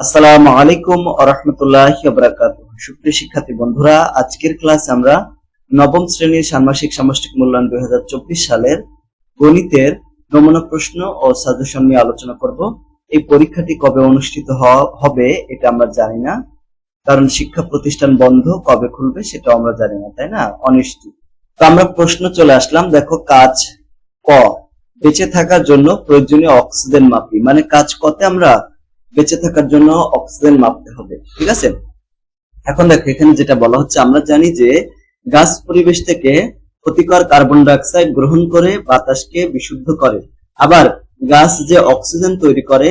আসসালামু আলাইকুম রহমতুল্লাহ বারাকাত সুপ্রিয় শিক্ষার্থী বন্ধুরা, আজকের ক্লাস আমরা নবম শ্রেণির ষান্মাসিক সামষ্টিক মূল্যায়ন দুই সালের গণিতের নমুনা প্রশ্ন ও সাজেশন নিয়ে আলোচনা করব। এই পরীক্ষাটি কবে অনুষ্ঠিত হবে এটা আমরা জানি না। কারণ শিক্ষা প্রতিষ্ঠান বন্ধ, কবে খুলবে সেটা আমরা জানি না, তাই না? অনিশ্চিত। তো আমরা প্রশ্ন চলে আসলাম, দেখো কাজ ক। বেঁচে থাকার জন্য প্রয়োজনীয় অক্সিজেন মাপি। মানে কাজ কতে আমরা বেঁচে থাকার জন্য অক্সিজেন মাপতে হবে, ঠিক আছে? এখন দেখো, এখানে যেটা বলা হচ্ছে, আমরা জানি যে গাছ পরিবেশ থেকে ক্ষতিকর কার্বন ডাইঅক্সাইড গ্রহণ করে বাতাসকে বিশুদ্ধ করে। আবার গাছ যে অক্সিজেন তৈরি করে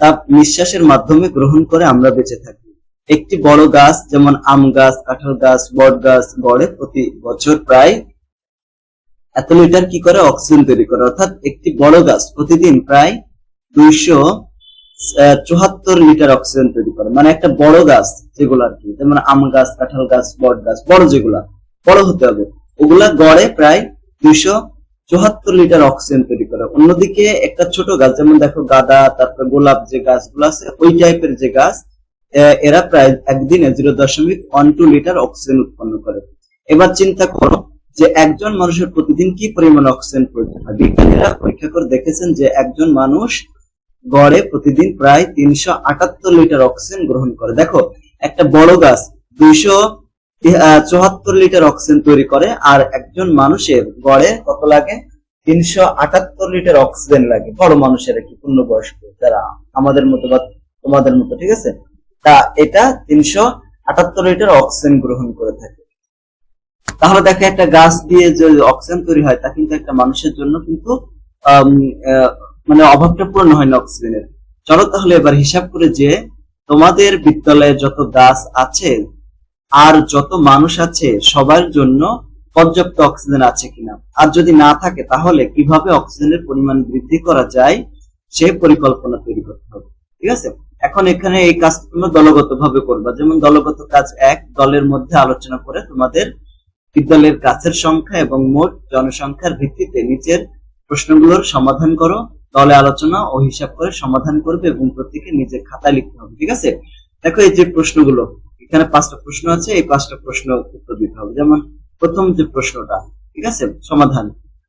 তা নিঃশ্বাসের মাধ্যমে গ্রহণ করে আমরা বেঁচে থাকি। একটি বড় গাছ, যেমন আম গাছ, কাঁঠাল গাছ, বট গাছ, গড়ে প্রতি বছর প্রায় এত লিটার কি করে অক্সিজেন তৈরি করে? অর্থাৎ একটি বড় গাছ প্রতিদিন প্রায় দুইশো চুহাত্তর লিটার অক্সিজেন তৈরি করে। মানে একটা বড় গাছ যেগুলো আর কি যেমন আম গাছ, কাঁঠাল গাছ, বট গাছ, বড় যেগুলা, বড় হতে হবে। ওগুলা গড়ে প্রায় দুইশো চুহাত্তর লিটার অক্সিজেন তৈরি করে। অন্যদিকে একটা ছোট গাছ, যেমন দেখো গাঁদা, তারপরে গোলাপ যে গাছগুলো আছে, ওই টাইপের যে গাছ এরা প্রায় একদিনে জিরো দশমিক ওয়ান টু লিটার অক্সিজেন উৎপন্ন করে। এবার চিন্তা করো যে একজন মানুষের প্রতিদিন কি পরিমাণ অক্সিজেন প্রয়োজন হয়। বিজ্ঞানীরা পরীক্ষা করে দেখেছেন যে একজন মানুষ গড়ে প্রতিদিন প্রায় তিনশো আটাত্তর লিটার অক্সিজেন গ্রহণ করে। দেখো, একটা বড় গাছ দুইশো চুয়াত্তর লিটার অক্সিজেন তৈরি করে, আর একজন মানুষের গড়ে কত লাগে? তিনশো আটাত্তর লিটার অক্সিজেন লাগে। বড় মানুষের কি, পূর্ণবয়স্ক যারা আমাদের মতো বা তোমাদের মতো, ঠিক আছে? তা এটা তিনশো আটাত্তর লিটার অক্সিজেন গ্রহণ করে থাকে। তাহলে দেখো, একটা গাছ দিয়ে যে অক্সিজেন তৈরি হয়, তা কিন্তু একটা মানুষের জন্য কিন্তু মানে অভাবটা পূর্ণ হয় না অক্সিজেনের। চলো তাহলে এবার হিসাব করে যে তোমাদের বিদ্যালয়ে যত গাছ আছে আর যত মানুষ আছে, সবার জন্য পর্যাপ্ত অক্সিজেন আছে কিনা। আর যদি না থাকে, তাহলে কীভাবে অক্সিজেনের পরিমাণ বৃদ্ধি করা যায় সেই পরিকল্পনা তৈরি করতে হবে। ঠিক আছে? এখন এখানে এই কাজ তোমরা দলগত ভাবে করবা। যেমন দলগত কাজ এক, দলের মধ্যে আলোচনা করে তোমাদের বিদ্যালয়ের গাছের সংখ্যা এবং মোট জনসংখ্যার ভিত্তিতে নিচের প্রশ্নগুলোর সমাধান করো। দলে আলোচনা ও হিসাব করে সমাধান করবে এবং প্রত্যেকে নিজের খাতায় লিখতে হবে, ঠিক আছে? দেখো এই যে প্রশ্নগুলো, এখানে পাঁচটা প্রশ্ন আছে, এই পাঁচটা প্রশ্ন উত্তর দিতে হবে। যেমন, প্রথম যে প্রশ্নটা, ঠিক আছে? সমাধান।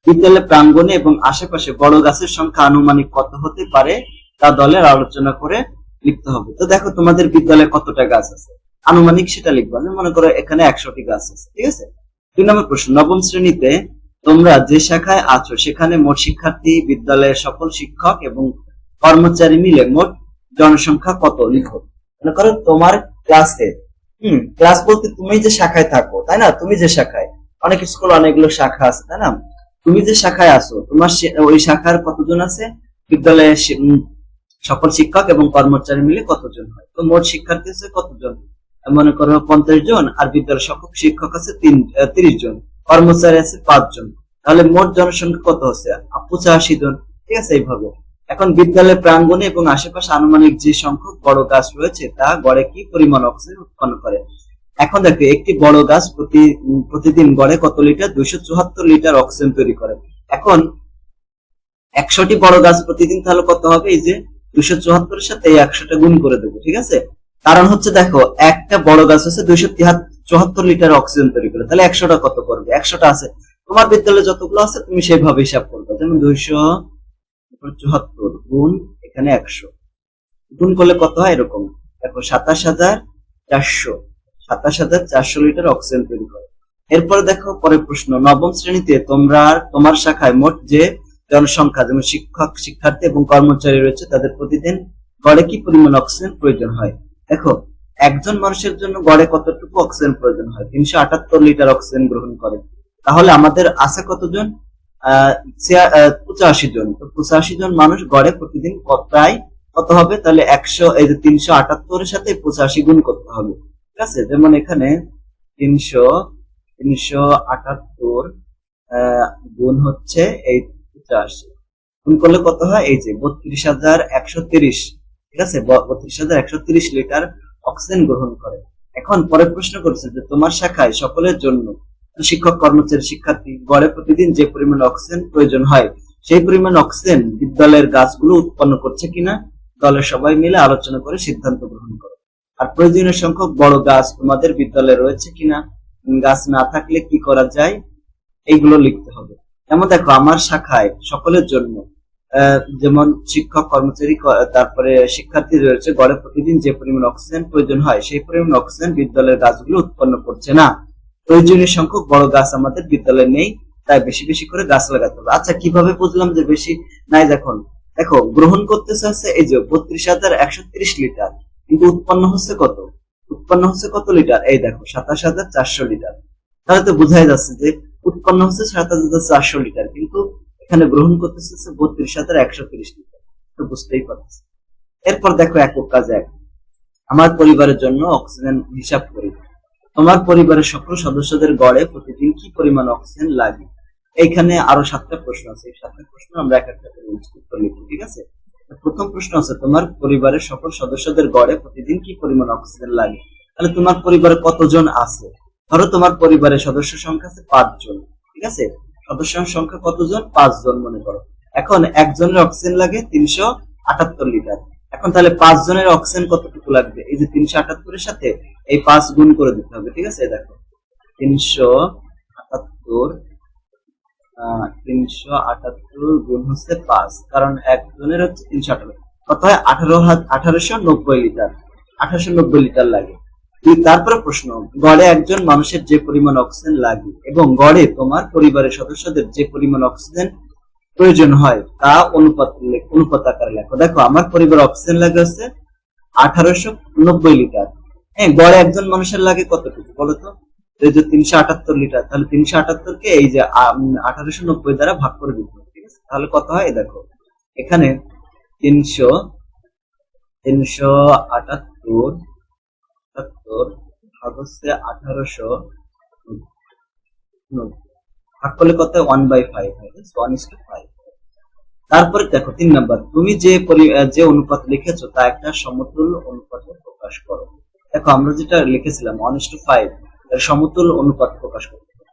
বিদ্যালয় প্রাঙ্গণে এবং আশেপাশে বড় গাছের সংখ্যা আনুমানিক কত হতে পারে, তা দলের আলোচনা করে লিখতে হবে। তো দেখো, তোমাদের বিদ্যালয়ে কতটা গাছ আছে? আনুমানিক সেটা লিখবা। মনে করো এখানে একশোটি গাছ আছে, ঠিক আছে? দুই নম্বর প্রশ্ন, নবম শ্রেণীতে তোমরা যে শাখায় আছো সেখানে মোট শিক্ষার্থী বিদ্যালয়ের সকল শিক্ষক এবং কর্মচারী মিলে মোট জনসংখ্যা কত লিখো? মনে করো তোমার ক্লাসে হুম ক্লাস বলতে তুমি যে শাখায় থাকো তাই না? তুমি যে শাখায় অনেক স্কুল অনেকগুলো শাখা আছে তাই না? তুমি যে শাখায় আছো তোমার ওই শাখার কতজন আছে? বিদ্যালয়ে উম, সকল শিক্ষক এবং কর্মচারী মিলে কতজন হয়? তো মোট শিক্ষার্থী আছে কতজন? মনে করো পঞ্চাশ জন আর বিদ্যালয়ের সকল শিক্ষক আছে তিন তিরিশ জন। কর্মচারী আছে পাঁচজন। তাহলে মোট জনসংখ্যা কত হচ্ছে? পঁচাশি জন। ঠিক আছে, এইভাবে। এখন বিদ্যালয়ের প্রাঙ্গণে এবং আশেপাশে আনুমানিক যে সংখ্যক বড় গাছ রয়েছে, তা গড়ে কি পরিমাণ অক্সিজেন উৎপন্ন করে? এখন দেখো, একটি বড় গাছ প্রতি প্রতিদিন গড়ে কত লিটার? দুইশো চুয়াত্তর লিটার অক্সিজেন তৈরি করে। এখন একশোটি বড় গাছ প্রতিদিন তাহলে কত হবে? এই যে দুইশো চুয়াত্তরের সাথে এই একশোটা গুণ করে দেবো, ঠিক আছে? কারণ হচ্ছে দেখো, একটা বড় গাছ হচ্ছে দুইশো চুয়াত্তর লিটার অক্সিজেন তৈরি করে। তাহলে একশোটা কত করবে? একশোটা আছে। তোমার বিদ্যালয়ে যতগুলো আছে, তুমি সেইভাবে হিসাব করবে। যেমন দুইশো চুয়াত্তর গুণ এখানে একশো। গুণ করলে কত হয়? এরকম। দেখো সাতাশ হাজার চারশো। সাতাশ হাজার চারশো লিটার অক্সিজেন তৈরি করে। এরপরে দেখো, পরের প্রশ্ন। নবম শ্রেণীতে তোমরা, তোমার শাখায় মোট যে জনসংখ্যা, যেমন শিক্ষক, শিক্ষার্থী এবং কর্মচারী রয়েছে, তাদের প্রতিদিন গড়ে কি পরিমাণ অক্সিজেন প্রয়োজন হয়? দেখো একজন মানুষের জন্য গড়ে কতটুকু অক্সিজেন প্রয়োজন হয়? তিনশো আটাত্তর লিটার অক্সিজেন গ্রহণ করে তাহলে আমাদের আছে কতজন? পঁচাশি জন তো পঁচাশি জন মানুষ গড়ে প্রতিদিন ক- প্রায় কত হবে? তাহলে একশো, এই যে তিনশো আটাত্তরের সাথে পঁচাশি গুণ করতে হবে। ঠিক আছে? যেমন এখানে তিনশো তিনশো আটাত্তর গুণ হচ্ছে এই পঁচাশি। গুণ করলে কত হয়? এই যে বত্রিশ হাজার একশো তিরিশ। ঠিক আছে? বত্রিশ হাজার একশো তিরিশ লিটার অক্সিজেন গ্রহণ করে। এখন পরের প্রশ্ন করছে যে, তোমার শাখায় সকলের জন্য শিক্ষক, কর্মচারী, শিক্ষার্থী গড়ে প্রতিদিন যে পরিমাণ অক্সিজেন প্রয়োজন হয়, সেই পরিমাণ অক্সিজেন বিদ্যালয়ের গাছগুলো উৎপন্ন করছে কিনা দলের সবাই মিলে আলোচনা করে সিদ্ধান্ত গ্রহণ করো। আর প্রয়োজনীয় সংখ্যক বড় গাছ তোমাদের বিদ্যালয়ে রয়েছে কিনা গাছ না থাকলে কি করা যায়, এইগুলো লিখতে হবে। যেমন দেখো, আমার শাখায় সকলের জন্য যেমন শিক্ষক, কর্মচারী তারপরে শিক্ষার্থী রয়েছে, গড়ে প্রতিদিন যে পরিমাণ অক্সিজেন প্রয়োজন হয়, সেই পরিমাণ অক্সিজেন বিদ্যালয়ের গাছগুলো উৎপন্ন করছে না। প্রয়োজনীয় সংখ্যক বড় গাছ আমাদের বিদ্যালয়ে নেই, তাই বেশি বেশি করে গাছ লাগাতে হবে। আচ্ছা কীভাবে বুঝলাম যে বেশি? নাই, দেখুন, দেখো, গ্রহণ করতেছে হচ্ছে এই যে বত্রিশ হাজার একশো ত্রিশ লিটার, কিন্তু উৎপন্ন হচ্ছে কত? উৎপন্ন হচ্ছে কত লিটার? এই দেখো, সাতাশ হাজার চারশো লিটার। তাহলে তো বোঝাই যাচ্ছে যে উৎপন্ন হচ্ছে সাতাশ হাজার চারশো লিটার, কিন্তু এখানে গ্রহণ করতেছে বত্রিশ হাজার একশো ত্রিশ লিটার। বুঝতেই পারতেছে এরপর দেখো একক কাজ এক। আমার পরিবারের জন্য অক্সিজেন হিসাব করি। তোমার পরিবারের সকল সদস্যদের গড়ে প্রতিদিন কি পরিমাণ অক্সিজেন লাগে? এইখানে আরও সাতটা প্রশ্ন আছে। এই সাতটা প্রশ্ন আমরা এক একটা করে উত্তর লিখব ঠিক আছে? প্রথম প্রশ্ন আছে, তোমার পরিবারের সকল সদস্যদের গড়ে প্রতিদিন কি পরিমাণ অক্সিজেন লাগে? তাহলে তোমার পরিবারে কতজন আছে? ধরো তোমার পরিবারের সদস্য সংখ্যা আছে পাঁচজন, ঠিক আছে? সদস্য সংখ্যা কতজন? পাঁচজন মনে করো। এখন একজনের অক্সিজেন লাগে তিনশো আটাত্তর লিটার এখন তাহলে পাঁচ জনের অক্সিজেন কতটুকু লাগবে? এই যে তিনশো আটাত্তরের সাথে এই পাঁচ গুণ করে দিতে হবে, ঠিক আছে? দেখো, তিনশো আটাত্তর তিনশো আটাত্তর গুণ হচ্ছে পাঁচ, কারণ একজনের হচ্ছে তিনশো আঠারো কত হয় আঠারো আঠারোশো নব্বই লিটার আঠারোশো নব্বই লিটার লাগে। তারপরে প্রশ্ন, গড়ে একজন মানুষের যে পরিমাণ অক্সিজেন লাগে এবং গড়ে তোমার পরিবারের সদস্যদের যে পরিমাণ অক্সিজেন প্রয়োজন হয়, তা অনুপাত অনুপাত আকারে লেখো। দেখো, আমার পরিবার অক্সিজেন লাগে হচ্ছে আঠারোশো নব্বই লিটার। হ্যাঁ গড়ে একজন মানুষের লাগে কতটুকু বলো তো? এই যে তিনশো আটাত্তর লিটার, তাহলে তিনশো আটাত্তর কে এই যে আঠারোশো নব্বই দ্বারা ভাগ করে দিতে হবে, ঠিক আছে? তাহলে কত হয়? দেখো, এখানে তিনশো তিনশো আটাত্তর আটাত্তর ভাগ হচ্ছে আঠারোশো ভাগ করলে কত? One by five one is two five তারপরে দেখো, তিন নাম্বার, তুমি যে যে অনুপাত লিখেছো, তা একটা সমতুল অনুপাতে প্রকাশ করো। দেখো, আমরা যেটা লিখেছিলাম ওয়ান ইস টু ফাইভ সমতুল অনুপাত প্রকাশ করতে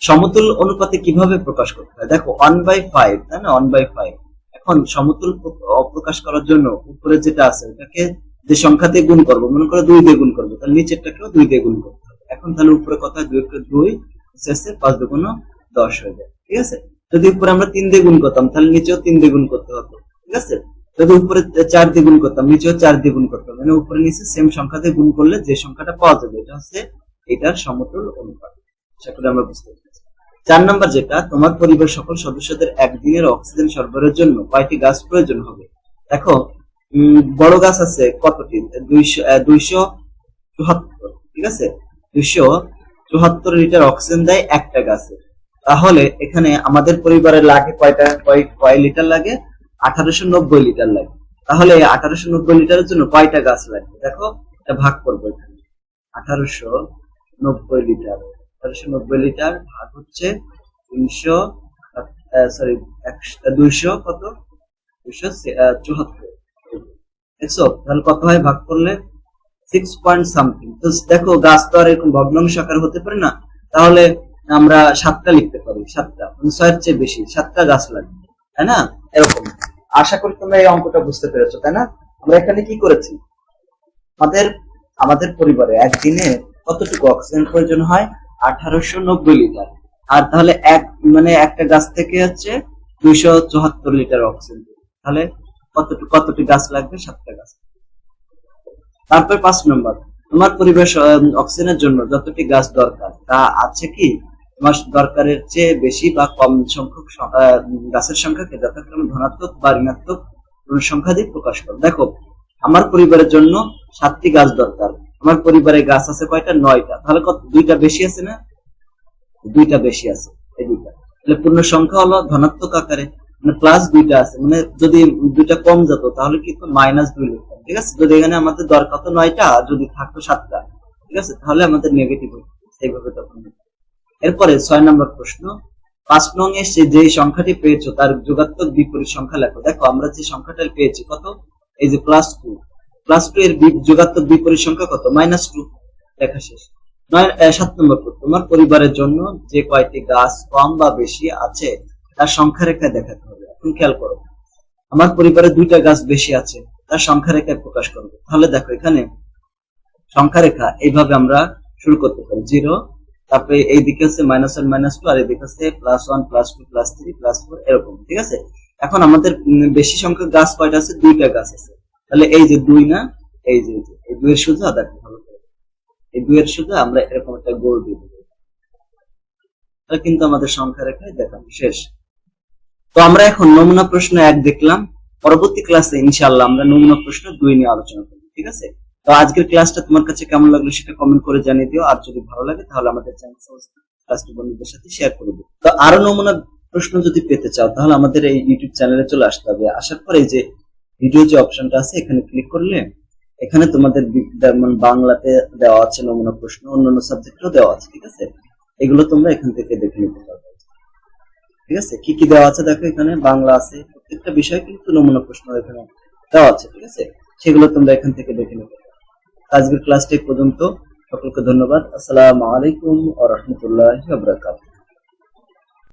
সমতুল অনুপাতে কীভাবে প্রকাশ করতে হয়? দেখো ওয়ান বাই ফাইভ তাই না? ওয়ান বাই ফাইভ এখন সমতুল প্র- প্রকাশ করার জন্য উপরে যেটা আছে, ওটাকে যে সংখ্যা দিয়ে গুণ করব, মনে করো দুই দিয়ে গুণ করব, তাহলে নিচেরটাকেও দুই দিয়ে গুণ করতে হবে। এখন তাহলে উপরে কথা দুই কে দুই শেষে পাঁচ দুগুণ দশ হয়ে যায়, ঠিক আছে? যদি উপরে আমরা তিন দিয়ে গুণ করতাম, তাহলে নিচেও তিন দিয়ে গুণ করতে হতো, ঠিক আছে? যদি উপরে চার দিয়ে গুণ করতাম, নিচেও চার দিয়ে গুণ করতাম মানে উপরে নিচে সেম সংখ্যা দিয়ে গুণ করলে যে সংখ্যাটা পাওয়া যাবে, এটা হচ্ছে এটার সমতুল অনুপাত। করি আমরা বুঝতে পেরেছি। চার নাম্বার যেটা, তোমার পরিবার সকল সদস্যদের একদিনের অক্সিজেন সরবরাহের জন্য কয়টি গাছ প্রয়োজন হবে? দেখো বড় গাছ আছে কতটি? দুইশো দুইশো চুহাত্তর ঠিক আছে? দুইশো চুহাত্তর লিটার অক্সিজেন দেয় একটা গাছে। তাহলে এখানে আমাদের পরিবারে লাগে কয়টা, কয় কয় লিটার লাগে? আঠারোশো নব্বই লিটার লাগে। তাহলে আঠারোশো নব্বই লিটারের জন্য কয়টা গাছ লাগবে? দেখো, এটা ভাগ করব এখানে। আঠারোশো নব্বই লিটার। আঠারোশো নব্বই লিটার ভাগ হচ্ছে তিনশো সরি একশো, দুইশো কত? দুইশো চুহাত্তর তাহলে কত হয়? ভাগ করলে সিক্স পয়েন্ট সামথিং তো দেখো, গাছ তো আর এরকম ভগ্নাংশ আকার হতে পারে না। তাহলে আমরা সাতটা লিখতে পারি, সাতটা। মানে ছয়ের চেয়ে বেশি, সাতটা গাছ লাগবে, তাই না? এরকম। আশা করি তোমরা এই অঙ্কটা বুঝতে পেরেছ, তাই না? আমরা এখানে কি করেছি? আমাদের আমাদের পরিবারে একদিনে কতটুকু অক্সিজেন প্রয়োজন হয়? আঠারোশো নব্বই লিটার আর তাহলে এক মানে একটা গাছ থেকে হচ্ছে দুইশো চুয়াত্তর লিটার অক্সিজেন তাহলে কতটুকু, কতটি গাছ লাগবে, সাতটা গাছ। তারপর পাঁচ নম্বর, তোমার পরিবেশ অক্সিজেনের জন্য যতটি গাছ দরকার, তা আছে কি? তোমার দরকারের চেয়ে বেশি বা কম সংখ্যক গাছের সংখ্যাকে যথাক্রমে ধনাত্মক বা ঋণাত্মক সংখ্যা দিয়ে প্রকাশ করো। দেখো, আমার পরিবারের জন্য সাতটি গাছ দরকার। আমার পরিবারে গাছ আছে কয়টা? নয়টা। তাহলে কত, দুইটা বেশি আছে না? দুইটা বেশি আছে, এই দুইটা। তাহলে পূর্ণ সংখ্যা হলো ধনাত্মক আকারে। মানে প্লাস দুইটা আছে। মানে যদি দুইটা কম যেত, তাহলে কিন্তু মাইনাস দুই লিখতাম ঠিক আছে? যদি এখানে আমাদের দরকার তো নয়টা যদি থাকতো সাতটা, ঠিক আছে? তাহলে আমাদের নেগেটিভ হতো, সেইভাবে তখন এরপরে ছয় নম্বর প্রশ্ন, পাঁচ নং এ যে সংখ্যাটি পেয়েছ, তার যোগাত্মক বিপরীত সংখ্যা লেখো। দেখো, আমরা যে সংখ্যাটা পেয়েছি, কত? এই যে প্লাস টু প্লাস টু এর যোগাত্মক বিপরীত সংখ্যা কত? মাইনাস টু লেখা শেষ। নয় সাত নম্বর তোমার পরিবারের জন্য যে কয়টি গাছ কম বা বেশি আছে তার সংখ্যা রেখা দেখাতে হবে। এখন খেয়াল করো, আমার পরিবারে দুইটা গাছ বেশি আছে, তার সংখ্যা রেখায় প্রকাশ করব। তাহলে দেখো, এখানে সংখ্যা রেখা এইভাবে আমরা শুরু করতে পারি। জিরো, তারপরে এই দিকে হচ্ছে মাইনাস ওয়ান মাইনাস টু আর এদিকে হচ্ছে plus one plus two plus three plus four এরকম, ঠিক আছে? এখন আমাদের বেশি সংখ্যক গাছ কয়টা আছে? দুইটা গাছ আছে। তাহলে এই যে দুই না, এই যে এই দুইয়ের শুধু দেখো ভালো করে এই দুইয়ের শুধু আমরা এরকম একটা গোল দিয়ে দেবো। তাহলে কিন্তু আমাদের সংখ্যা রেখায় দেখানো শেষ। তো আমরা এখন নমুনা প্রশ্ন এক দেখলাম। পরবর্তী ক্লাসে ইনশাআল্লাহ আমরা নমুনা প্রশ্ন দুই নিয়ে আলোচনা করব, ঠিক আছে? তো আজকের ক্লাসটা তোমার কাছে কেমন লাগল সেটা কমেন্ট করে জানিয়ে দিও। আর যদি ভালো লাগে তাহলে আমাদের চ্যানেল বন্ধুদের সাথে শেয়ার করে দিও। তো আরও নমুনা প্রশ্ন যদি পেতে চাও, তাহলে আমাদের এই ইউটিউব চ্যানেলে চলে আসতে হবে। আসার পরে যে ভিডিও যে অপশনটা আছে, এখানে ক্লিক করলে এখানে তোমাদের বাংলাতে দেওয়া আছে নমুনা প্রশ্ন, অন্যান্য সাবজেক্টও দেওয়া আছে, ঠিক আছে? এগুলো তোমরা এখান থেকে দেখে নিতে পারবে। ঠিক আছে? কি কি দেওয়া আছে দেখো এখানে? বাংলা আছে, প্রত্যেকটা বিষয় কিন্তু নমুনা প্রশ্ন এখানে দেওয়া আছে, ঠিক আছে? সেগুলো তোমরা এখান থেকে দেখে নেবে। আজকের ক্লাসটি পর্যন্ত। সকলকে ধন্যবাদ। আসসালামু আলাইকুম ওয়া রাহমাতুল্লাহি ওয়া বারাকাতুহু।